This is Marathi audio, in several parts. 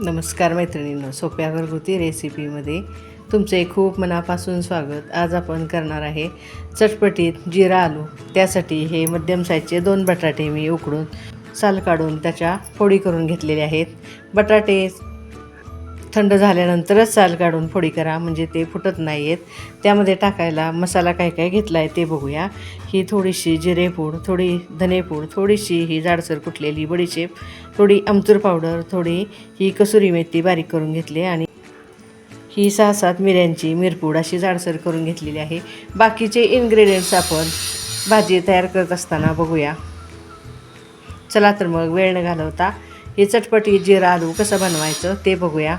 नमस्कार मैत्रिणींनो सोप्या घरगुती रेसिपीमध्ये तुमचे खूप मनापासून स्वागत. आज आपण करणार आहे चटपटीत जिरा आलू. त्यासाठी हे मध्यम साईजचे दोन बटाटे मी उकडून साल काढून त्याच्या फोडी करून घेतलेले आहेत. बटाटे थंड झाल्यानंतरच साल काढून फोडी करा म्हणजे ते फुटत नाही आहेत त्यामध्ये टाकायला मसाला काय काय घेतला आहे ते बघूया. ही थोडीशी जिरेपूड थोडी धनेपूड थोडीशी ही जाडसर कुटलेली बडीशेप थोडी आमचूर पावडर थोडी ही कसुरी मेथी बारीक करून घेतली आणि ही सहा सात मिऱ्यांची मिरपूड अशी जाडसर करून घेतलेली आहे. बाकीचे इन्ग्रेडियंट्स आपण भाजी तयार करत असताना बघूया. चला तर मग वेळ न घालवता हे चटपटी जिरा आलू कसं बनवायचं ते बघूया.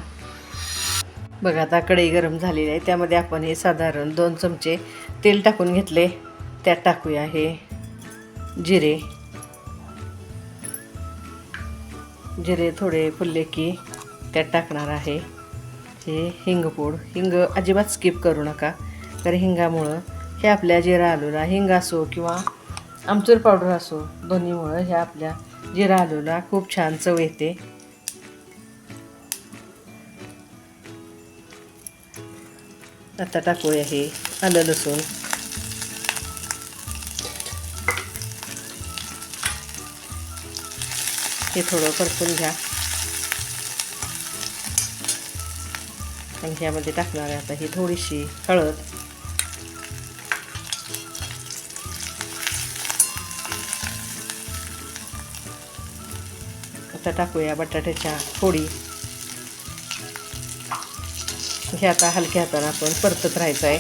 बघा आता कढई गरम झालेली आहे. त्यामध्ये आपण हे साधारण दोन चमचे तेल टाकून घेतले. त्यात टाकूया हे जिरे. जिरे थोडे फुलले की त्यात टाकणार आहे हे हिंगपूड हिंग अजिबात स्किप करू नका. कारण हिंगामुळं हे आपल्या जिरा आलूला हिंग असो किंवा आमचूर पावडर असो दोन्हीमुळं हे आपल्या जिरा आलूला खूप छान चव येते. आता टाकूया हे आलं लसूण. हे थोडं परतून घ्या. आणि ह्यामध्ये टाकणार आहे आता ही थोडीशी हळद. आता टाकूया बटाट्याच्या फोडी. हे आता हलक्या हाताने आपण परतत राहायचं आहे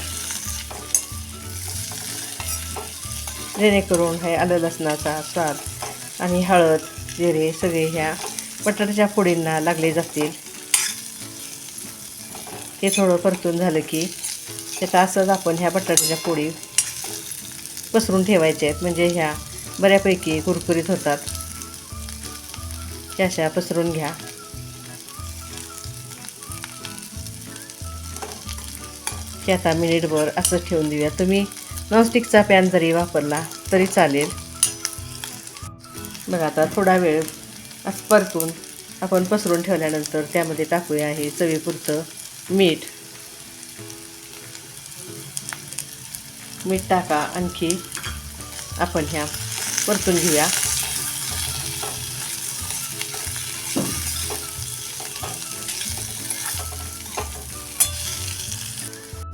जेणेकरून हे आलं लसणाचा स्वाद आणि हळद जिरे सगळे ह्या बटाट्याच्या फोडींना लागले जातील. हे थोडं परतून झालं की त्याचा असंच आपण ह्या बटाट्याच्या पोळी पसरून ठेवायच्या आहेत. म्हणजे ह्या बऱ्यापैकी कुरकुरीत होतात. ह्या अशा पसरून घ्या. की आता मिनिटभर असं ठेवून देऊया. तुम्ही नॉनस्टिकचा पॅन जरी वापरला तरी चालेल. बघा आता थोडा वेळ असं परतून आपण पसरून ठेवल्यानंतर त्यामध्ये टाकूया हे चवीपुरतं मीठ. मीठ टाका आणखी आपण ह्या परतून घेऊया.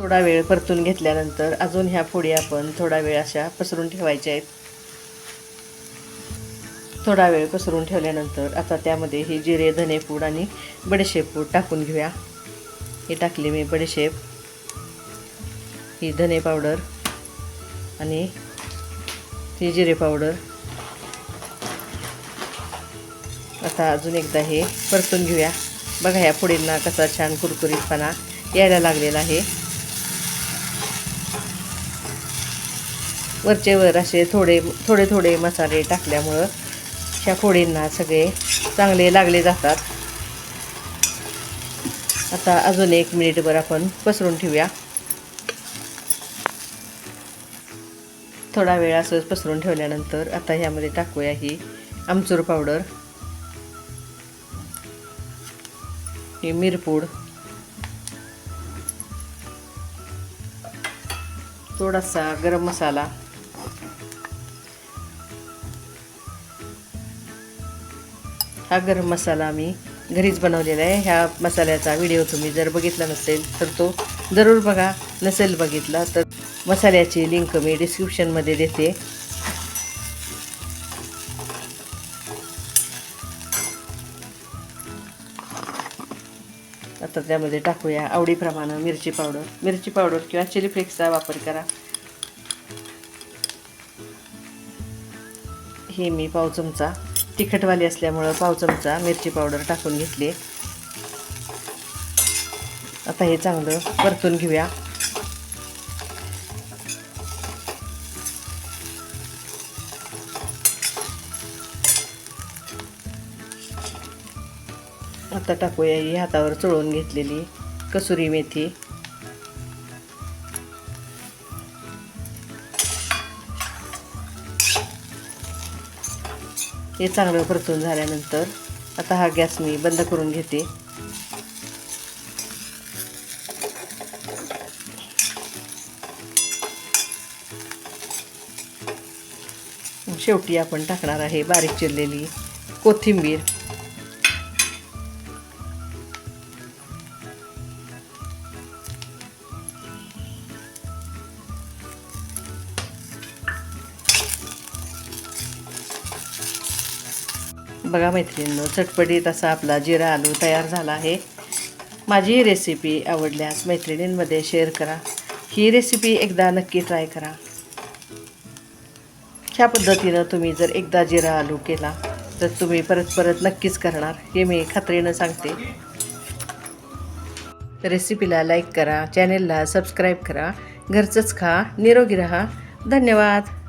थोडा वेळ परतून घेतल्यानंतर अजून ह्या फोडी आपण थोडा वेळ अशा पसरून ठेवायच्या आहेत. थोडा वेळ पसरून ठेवल्यानंतर आता त्यामध्ये ही जिरे धनेपूड आणि बडीशेप टाकून घेऊया. हे टाकले मी बडीशेप ही धने पावडर आणि ही जिरे पावडर. आता अजून एकदा हे परतून घेऊया. बघा ह्या फोडींना कसा छान कुरकुरीतपणा यायला लागलेला आहे. वरचे वर असे थोडे थोडे थोडे मसाले टाकल्यामुळं ह्या फोडींना सगळे चांगले लागले जातात. आता अजून एक मिनिटभर आपण पसरून ठेवूया. थोडा वेळ असंच पसरून ठेवल्यानंतर आता ह्यामध्ये टाकूया ही आमचूर पावडर. ही मिरपूड थोडासा गरम मसाला. हा गरम मसाला मी घरीच बनवलेला आहे. ह्या मसाल्याचा व्हिडिओ तुम्ही जर बघितला नसेल तर तो जरूर बघा. नसेल बघितला तर मसाल्याची लिंक मी डिस्क्रिप्शनमध्ये देते. आता त्यामध्ये टाकूया आवडीप्रमाणे मिरची पावडर. मिरची पावडर किंवा चिली फ्लेक्सचा वापर करा. हे मी पाव चमचा तिखटवाली असल्यामुळं पाव चमचा मिरची पावडर टाकून घेतली. आता हे चांगलं परतून घेऊया. आता टाकूया ही हातावर चोळून घेतलेली कसुरी मेथी. हे चांगलं परतून झाल्यानंतर आता हा गॅस मी बंद करून घेते. शेवटी आपण टाकणार आहे बारीक चिरलेली कोथिंबीर. बघा मैत्रिणींनो चटपटीत असा आपला जिरा आलू तयार झाला आहे. माझी ही रेसिपी आवडल्यास मैत्रिणींमध्ये शेअर करा. ही रेसिपी एकदा नक्की ट्राय करा. ह्या पद्धतीनं तुम्ही जर एकदा जिरा आलू केला तर तुम्ही परत परत नक्कीच करणार हे मी खात्रीनं सांगते. रेसिपीला लाईक करा चॅनेलला सबस्क्राईब करा घरचंच खा निरोगी राहा. धन्यवाद!